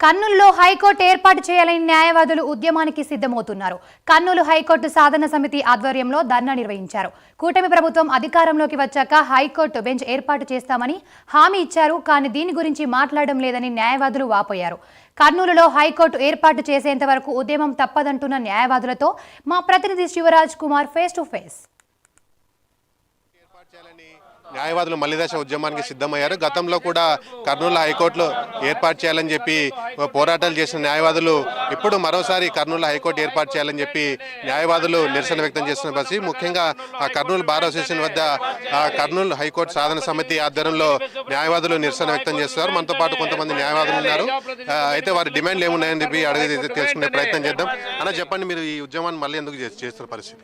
కర్నూలులో హైకోర్టు ఏర్పాటు చేయాలని న్యాయవాదులు ఉద్యమానికి సిద్ధమవుతున్నారు. కర్నూలు హైకోర్టు సాధన సమితి ఆధ్వర్యంలో ధర్నా నిర్వహించారు. కూటమి ప్రభుత్వం అధికారంలోకి వచ్చాక హైకోర్టు బెంచ్ ఏర్పాటు చేస్తామని హామీ ఇచ్చారు కానీ దీని గురించి మాట్లాడడం లేదని న్యాయవాదులు వాపోయారు. కర్నూలులో హైకోర్టు ఏర్పాటు చేసేంత వరకు ఉద్యమం తప్పదంటున్న న్యాయవాదులతో మా ప్రతినిధి Shivraj Kumar face to face న్యాయవాదులు మల్లిదశ ఉద్యమానికి సిద్ధమయ్యారు. గతంలో కూడా కర్నూలు హైకోర్టులో ఏర్పాటు చేయాలని చెప్పి పోరాటాలు చేసిన న్యాయవాదులు ఇప్పుడు మరోసారి కర్నూలు హైకోర్టు ఏర్పాటు చేయాలని చెప్పి న్యాయవాదులు నిరసన వ్యక్తం చేస్తున్న పరిస్థితి. ముఖ్యంగా ఆ కర్నూలు బార్ అసోసియేషన్ వద్ద ఆ కర్నూలు హైకోర్టు సాధన సమితి ఆధ్వర్యంలో న్యాయవాదులు నిరసన వ్యక్తం చేస్తున్నారు. మనతో పాటు కొంతమంది న్యాయవాదులు ఉన్నారు. అయితే వారి డిమాండ్లు ఏమున్నాయని చెప్పి అడిగి తెలుసుకునే ప్రయత్నం చేద్దాం. అలా చెప్పండి మీరు ఈ ఉద్యమాన్ని మళ్ళీ ఎందుకు చేస్తున్న పరిస్థితి?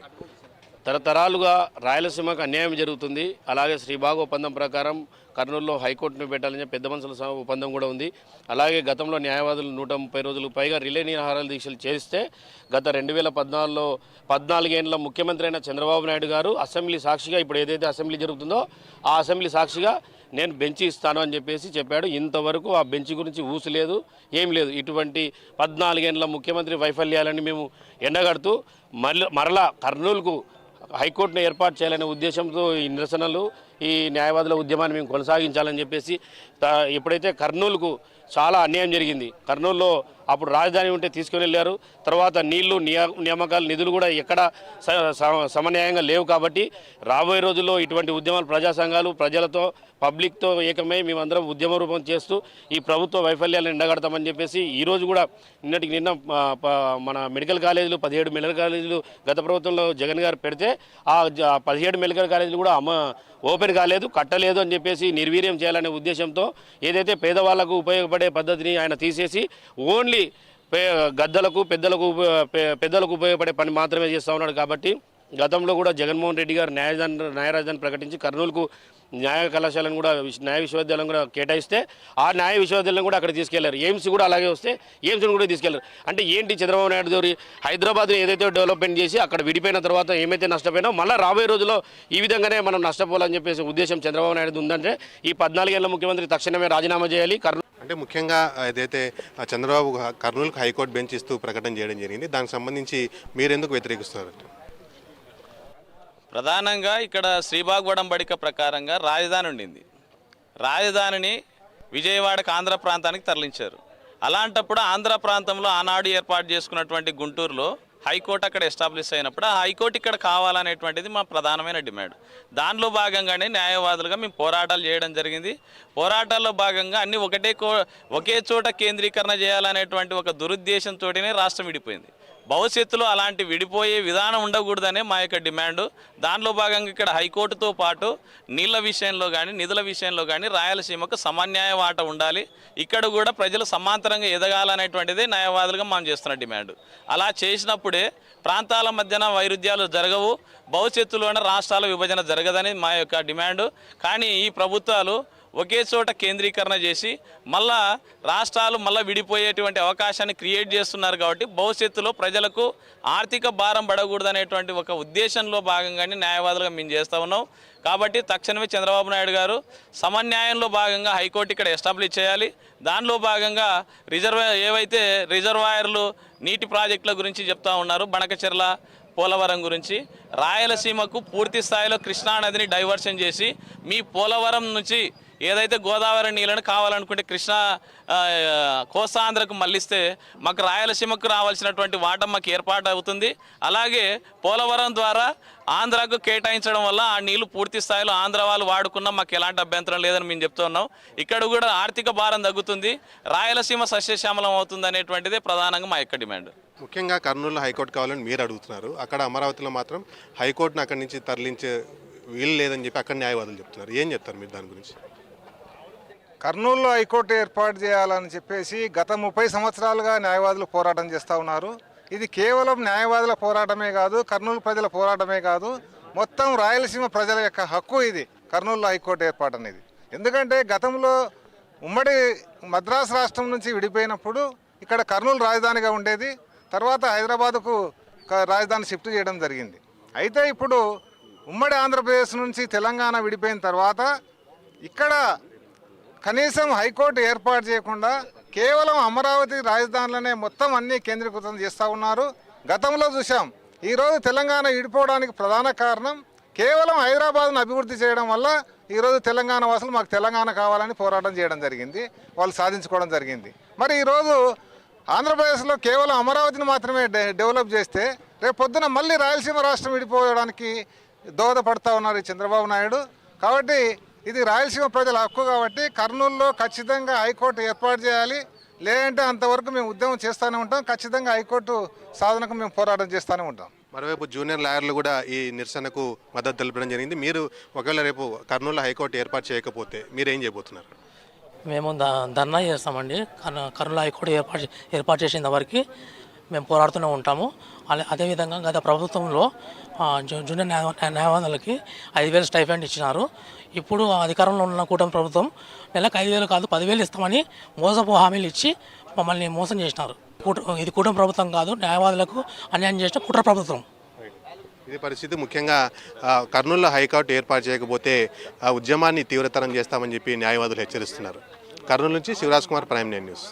తరతరాలుగా రాయలసీమకు అన్యాయం జరుగుతుంది. అలాగే శ్రీభాగ ఒప్పందం ప్రకారం కర్నూలులో హైకోర్టును పెట్టాలని పెద్ద మనుషుల ఒప్పందం కూడా ఉంది. అలాగే గతంలో న్యాయవాదులు నూట ముప్పై రోజులకు పైగా రిలే నిరాహారాల దీక్షలు చేస్తే గత రెండు వేల పద్నాలుగులో పద్నాలుగేళ్ళ ముఖ్యమంత్రి అయిన చంద్రబాబు నాయుడు గారు అసెంబ్లీ సాక్షిగా ఇప్పుడు ఏదైతే అసెంబ్లీ జరుగుతుందో ఆ అసెంబ్లీ సాక్షిగా నేను బెంచ్ ఇస్తాను అని చెప్పేసి చెప్పాడు. ఇంతవరకు ఆ బెంచ్ గురించి ఊసు లేదు ఏం లేదు. ఇటువంటి పద్నాలుగేళ్ళ ముఖ్యమంత్రి వైఫల్యాలని మేము ఎండగడుతూ మరల మరలా కర్నూలుకు హైకోర్టును ఏర్పాటు చేయాలనే ఉద్దేశంతో ఈ నిరసనలు ఈ న్యాయవాదుల ఉద్యమాన్ని మేము కొనసాగించాలని చెప్పేసి త- ఎప్పుడైతే కర్నూలుకు చాలా అన్యాయం జరిగింది కర్నూలులో అప్పుడు రాజధాని ఉంటే తీసుకుని వెళ్ళారు. తర్వాత నీళ్ళు నియామకాలు నిధులు కూడా ఎక్కడ స- సమన్యాయంగా లేవు కాబట్టి రాబోయే రోజుల్లో ఇటువంటి ఉద్యమాలు ప్రజా సంఘాలు ప్రజలతో పబ్లిక్తో ఏకమై మేమందరం ఉద్యమ రూపం చేస్తూ ఈ ప్రభుత్వ వైఫల్యాలను ఎండగడతామని చెప్పేసి ఈరోజు కూడా నిన్నటికి నిన్న మన మెడికల్ కాలేజీలు పదిహేడు మెడికల్ కాలేజీలు గత ప్రభుత్వంలో జగన్ గారు పెడితే ఆ జ- ఆ పదిహేడు మెడికల్ కాలేజీలు కూడా అమ్మ ఓపెన్ కాలేదు కట్టలేదు అని చెప్పేసి నిర్వీర్యం చేయాలనే ఉద్దేశంతో ఏదైతే పేదవాళ్ళకు ఉపయోగపడే పద్ధతిని ఆయన తీసేసి ఓన్లీ ఓన్లీ గద్దలకు పెద్దలకు పెద్దలకు ఉపయోగపడే పని మాత్రమే చేస్తూ ఉన్నాడు కాబట్టి గతంలో కూడా జగన్మోహన్ రెడ్డి గారు న్యాయదాన్ని న్యాయరాజధాని ప్రకటించి కర్నూలుకు న్యాయ కళాశాలను కూడా న్యాయ విశ్వవిద్యాలయం కూడా కేటాయిస్తే ఆ న్యాయ విశ్వవిద్యాలయం కూడా అక్కడ తీసుకెళ్ళారు. ఎయిమ్స్ కూడా అలాగే వస్తే ఎయిమ్స్ని కూడా తీసుకెళ్ళారు. అంటే ఏంటి చంద్రబాబు నాయుడు గారి హైదరాబాద్ ఏదైతే డెవలప్మెంట్ చేసి అక్కడ విడిపోయిన తర్వాత ఏమైతే నష్టపోయినా మళ్ళీ రాబోయే రోజుల్లో ఈ విధంగానే మనం నష్టపోవాలని చెప్పేసి ఉద్దేశం చంద్రబాబు నాయుడు ఉందంటే ఈ పద్నాలుగేళ్ళ ముఖ్యమంత్రి తక్షణమే రాజీనామా చేయాలి. కర్నూలు అంటే ముఖ్యంగా ఏదైతే చంద్రబాబు కర్నూలుకు హైకోర్టు బెంచ్ ఇస్తూ ప్రకటన చేయడం జరిగింది. దానికి సంబంధించి మీరెందుకు వ్యతిరేకిస్తున్నారు? ప్రధానంగా ఇక్కడ శ్రీబాగ్ వడంబడిక ప్రకారంగా రాజధాని ఉండింది. రాజధానిని విజయవాడకు ఆంధ్ర ప్రాంతానికి తరలించారు. అలాంటప్పుడు ఆంధ్ర ప్రాంతంలో ఆనాడు ఏర్పాటు చేసుకున్నటువంటి గుంటూరులో హైకోర్టు అక్కడ ఎస్టాబ్లిష్ అయినప్పుడు ఆ హైకోర్టు ఇక్కడ కావాలనేటువంటిది మా ప్రధానమైన డిమాండ్. దానిలో భాగంగానే న్యాయవాదులుగా మేము పోరాటాలు చేయడం జరిగింది. పోరాటాల్లో భాగంగా అన్ని ఒకటే కో ఒకే చోట కేంద్రీకరణ చేయాలనేటువంటి ఒక దురుద్దేశంతోనే రాష్ట్రం విడిపోయింది. భవిష్యత్తులో అలాంటి విడిపోయే విధానం ఉండకూడదనే మా యొక్క డిమాండ్. దానిలో భాగంగా ఇక్కడ హైకోర్టుతో పాటు నీళ్ళ విషయంలో కానీ నిధుల విషయంలో కానీ రాయలసీమకు సమన్యాయ వాట ఉండాలి. ఇక్కడ కూడా ప్రజలు సమాంతరంగా ఎదగాలనేటువంటిదే న్యాయవాదులుగా మనం చేస్తున్న డిమాండ్. అలా చేసినప్పుడే ప్రాంతాల మధ్యన వైరుధ్యాలు జరగవు భవిష్యత్తులోనే రాష్ట్రాల విభజన జరగదని మా యొక్క డిమాండ్. కానీ ఈ ప్రభుత్వాలు ఒకే చోట కేంద్రీకరణ చేసి మళ్ళా రాష్ట్రాలు మళ్ళీ విడిపోయేటువంటి అవకాశాన్ని క్రియేట్ చేస్తున్నారు కాబట్టి భవిష్యత్తులో ప్రజలకు ఆర్థిక భారం పడకూడదనేటువంటి ఒక ఉద్దేశంలో భాగంగానే న్యాయవాదులుగా మేము చేస్తూ ఉన్నాం. కాబట్టి తక్షణమే చంద్రబాబు నాయుడు గారు సమన్యాయంలో భాగంగా హైకోర్టు ఇక్కడ ఎస్టాబ్లిష్ చేయాలి. దానిలో భాగంగా రిజర్వ్ ఏవైతే రిజర్వాయర్లు నీటి ప్రాజెక్టుల గురించి చెప్తా ఉన్నారు బణకచెర్ల పోలవరం గురించి రాయలసీమకు పూర్తి స్థాయిలో కృష్ణానదిని డైవర్షన్ చేసి మీ పోలవరం నుంచి ఏదైతే గోదావరి నీళ్ళని కావాలనుకుంటే కృష్ణా ఆ, కోస్తాంధ్రకు మళ్ళిస్తే మాకు రాయలసీమకు రావాల్సినటువంటి వాటం మాకు ఏర్పాటు అవుతుంది. అలాగే పోలవరం ద్వారా ఆంధ్రాకు కేటాయించడం వల్ల ఆ నీళ్ళు పూర్తి స్థాయిలో ఆంధ్ర వాళ్ళు వాడుకున్నా మాకు ఎలాంటి అభ్యంతరం లేదని మేము చెప్తున్నాం ఇక్కడ కూడా ఆర్థిక భారం తగ్గుతుంది. రాయలసీమ సస్యశ్యామలం అవుతుంది అనేటువంటిదే ప్రధానంగా మా యొక్క డిమాండ్. ముఖ్యంగా కర్నూలులో హైకోర్టు కావాలని మీరు అడుగుతున్నారు. అక్కడ అమరావతిలో మాత్రం హైకోర్టును అక్కడి నుంచి తరలించే వీలు లేదని చెప్పి అక్కడ న్యాయవాదులు చెప్తున్నారు. ఏం చెప్తారు మీరు దాని గురించి? కర్నూలులో హైకోర్టు ఏర్పాటు చేయాలని చెప్పేసి గత ముప్పై సంవత్సరాలుగా న్యాయవాదులు పోరాటం చేస్తూ ఉన్నారు. ఇది కేవలం న్యాయవాదుల పోరాటమే కాదు కర్నూలు ప్రజల పోరాటమే కాదు మొత్తం రాయలసీమ ప్రజల యొక్క హక్కు ఇది కర్నూలులో హైకోర్టు ఏర్పాటు అనేది. ఎందుకంటే గతంలో ఉమ్మడి మద్రాసు రాష్ట్రం నుంచి విడిపోయినప్పుడు ఇక్కడ కర్నూలు రాజధానిగా ఉండేది. తర్వాత హైదరాబాదుకు రాజధాని షిఫ్ట్ చేయడం జరిగింది. అయితే ఇప్పుడు ఉమ్మడి ఆంధ్రప్రదేశ్ నుంచి తెలంగాణ విడిపోయిన తర్వాత ఇక్కడ కనీసం హైకోర్టు ఏర్పాటు చేయకుండా కేవలం అమరావతి రాజధానిలోనే మొత్తం అన్ని కేంద్రీకృతం చేస్తూ ఉన్నారు. గతంలో చూసాం ఈరోజు తెలంగాణ విడిపోవడానికి ప్రధాన కారణం కేవలం హైదరాబాద్ను అభివృద్ధి చేయడం వల్ల ఈరోజు తెలంగాణ వాసులు మాకు తెలంగాణ కావాలని పోరాటం చేయడం జరిగింది వాళ్ళు సాధించుకోవడం జరిగింది. మరి ఈరోజు ఆంధ్రప్రదేశ్లో కేవలం అమరావతిని మాత్రమే డె- డెవలప్ చేస్తే రేపు పొద్దున మళ్ళీ రాయలసీమ రాష్ట్రం విడిపోవడానికి దోహదపడతా ఉన్నారు ఈ చంద్రబాబు నాయుడు. కాబట్టి ఇది రాయలసీమ ప్రజల హక్కు కాబట్టి కర్నూలులో ఖచ్చితంగా హైకోర్టు ఏర్పాటు చేయాలి. లేదంటే అంతవరకు మేము ఉద్యమం చేస్తూనే ఉంటాం. ఖచ్చితంగా హైకోర్టు సాధనకు మేము పోరాటం చేస్తూనే ఉంటాం. మరోవైపు జూనియర్ లాయర్లు కూడా ఈ నిరసనకు మద్దతు తెలపడం జరిగింది. మీరు ఒకవేళ రేపు కర్నూలు హైకోర్టు ఏర్పాటు చేయకపోతే మీరు ఏం చేయబోతున్నారు? మేము ద ధర్నా చేస్తామండి. కర్న కర్నూలు హైకోర్టు ఏర్పాటు ఏర్పాటు చేసిన వరకు మేము పోరాడుతూనే ఉంటాము. అలా అదేవిధంగా గత ప్రభుత్వంలో జూనియర్ న్యాయ న్యాయవాదులకి ఐదు వేలు స్టైఫెండ్ ఇచ్చినారు. ఇప్పుడు అధికారంలో ఉన్న కూటమి ప్రభుత్వం నెలకు ఐదు వేలు కాదు పదివేలు ఇస్తామని మోసపు హామీలు ఇచ్చి మమ్మల్ని మోసం చేసినారు. కూట ఇది కూటమి ప్రభుత్వం కాదు న్యాయవాదులకు అన్యాయం చేసిన కుట్ర ప్రభుత్వం. ఇది పరిస్థితి. ముఖ్యంగా కర్నూలులో హైకోర్టు ఏర్పాటు చేయకపోతే ఆ ఉద్యమాన్ని తీవ్రతరం చేస్తామని చెప్పి న్యాయవాదులు హెచ్చరిస్తున్నారు. కర్నూలు నుంచి Shivraj Kumar prime nine news.